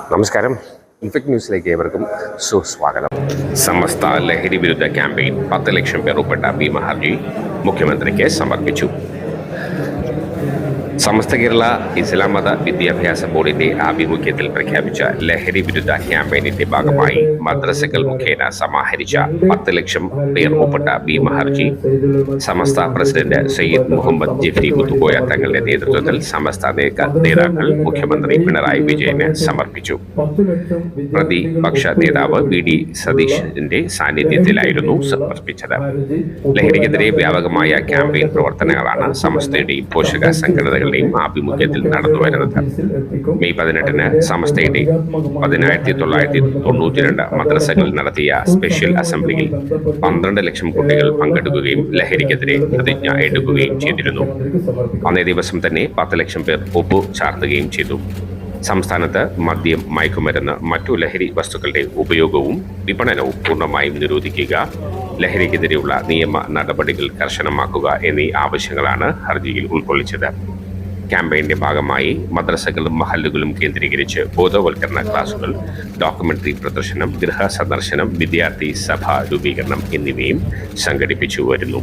നമസ്കാരം. ഇൻഫെക്ട് ന്യൂസിലേക്ക് ഏവർക്കും സുസ്വാഗതം. സമസ്ത ലഹരി വിരുദ്ധ ക്യാമ്പയിൻ പത്ത് ലക്ഷം പേർ ഉൾപ്പെട്ട ഭീമ ഹർജി മുഖ്യമന്ത്രിക്ക് സമർപ്പിച്ചു. സമസ്ത കേരള ഇസ്ലാം മത വിദ്യാഭ്യാസ ബോർഡിന്റെ ആഭിമുഖ്യത്തിൽ പ്രഖ്യാപിച്ച ലഹരി വിരുദ്ധ ക്യാമ്പയിനിന്റെ ഭാഗമായി മദ്രസകൾ മുഖേന സമാഹരിച്ച പത്ത് ലക്ഷം പേർ ഒപ്പിട്ട ഭീമ ഹർജി സമസ്ത പ്രസിഡന്റ് സയ്യിദ് മുഹമ്മദ് ജിഫ്രി മുത്തുകോയ തങ്ങളുടെ നേതൃത്വത്തിൽ സമസ്ത നേതാക്കൾ മുഖ്യമന്ത്രി പിണറായി വിജയന് സമർപ്പിച്ചു. പ്രതിപക്ഷ നേതാവ് വി ഡി സതീഷിന്റെ സാന്നിധ്യത്തിലായിരുന്നു സമർപ്പിച്ചത്. ലഹരിക്കെതിരെ വ്യാപകമായ ക്യാമ്പയിൻ പ്രവർത്തനങ്ങളാണ് സമസ്തയുടെയും പോഷക സംഘടനകളുടെയും ആഭിമുഖ്യത്തിൽ നടന്നുവരുന്നത് മെയ് പതിനെട്ടിന് സമസ്തയുടെ പതിനായിരത്തി തൊള്ളായിരത്തി തൊണ്ണൂറ്റി രണ്ട് മദ്രസകളിൽ നടത്തിയ സ്പെഷ്യൽ അസംബ്ലിയിൽ പന്ത്രണ്ട് ലക്ഷം കുട്ടികൾ പങ്കെടുക്കുകയും ലഹരിക്കെതിരെ പ്രതിജ്ഞ എടുക്കുകയും ചെയ്തിരുന്നു. അന്നേ ദിവസം തന്നെ പത്ത് ലക്ഷം പേർ ഒപ്പു ചാർത്തുകയും ചെയ്തു. സംസ്ഥാനത്ത് മദ്യം മയക്കുമരുന്ന് മറ്റു ലഹരി വസ്തുക്കളുടെ ഉപയോഗവും വിപണനവും പൂർണമായും നിരോധിക്കുക ലഹരിക്കെതിരെയുള്ള നിയമ നടപടികൾ കർശനമാക്കുക എന്നീ ആവശ്യങ്ങളാണ് ഹർജിയിൽ ഉൾക്കൊള്ളിച്ചത്. ക്യാമ്പയിന്റെ ഭാഗമായി മദ്രസകളും മഹല്ലുകളും കേന്ദ്രീകരിച്ച് ബോധവൽക്കരണ ക്ലാസുകൾ ഡോക്യുമെന്ററി പ്രദർശനം ഗൃഹ സന്ദർശനം വിദ്യാർത്ഥി സഭ രൂപീകരണം എന്നിവയും സംഘടിപ്പിച്ചു വരുന്നു.